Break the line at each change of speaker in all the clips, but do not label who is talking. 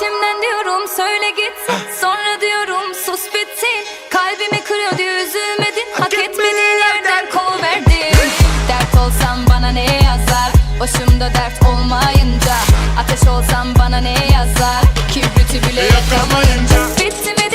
İçimden diyorum söyle gitsin Sonra diyorum sus bitsin Kalbimi kırıyor diye üzülmedin Hak etmediğin yerden kovuverdin Dert olsam bana ne yazar? Başımda dert olmayınca. Ateş olsam bana ne yazar? Kibriti bile yakamayınca. Bitti mi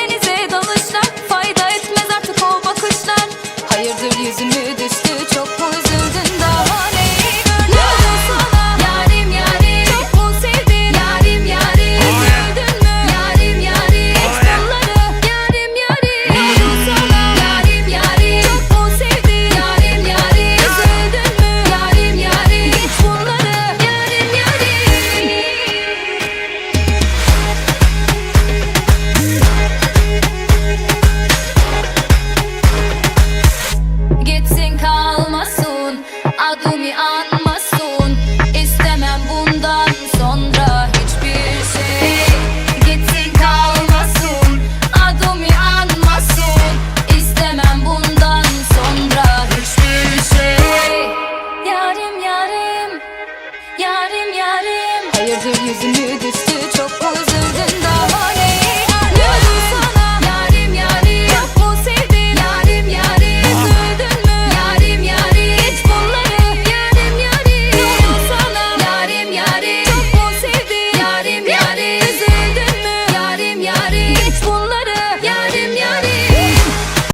Gitsin kalmasın Adımı anmasın İstemem bundan sonra hiçbir şey. Gitsin kalmasın Adımı anmasın İstemem bundan sonra hiçbir şey. Yarim yarim Yarim yarim. Hayırdır yüzümü